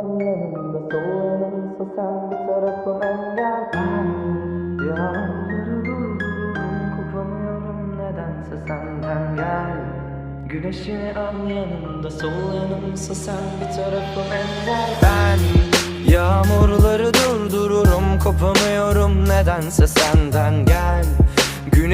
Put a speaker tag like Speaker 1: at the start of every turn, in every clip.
Speaker 1: Yanımda sol yanımsa sen bir tarafım engel yağmurları durdururum kopamıyorum nedense senden gel yanımda sol yanımsa sen bir tarafım engel Ben yağmurları durdururum kopamıyorum nedense senden. Gel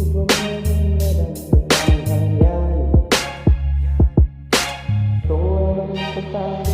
Speaker 1: Thank you.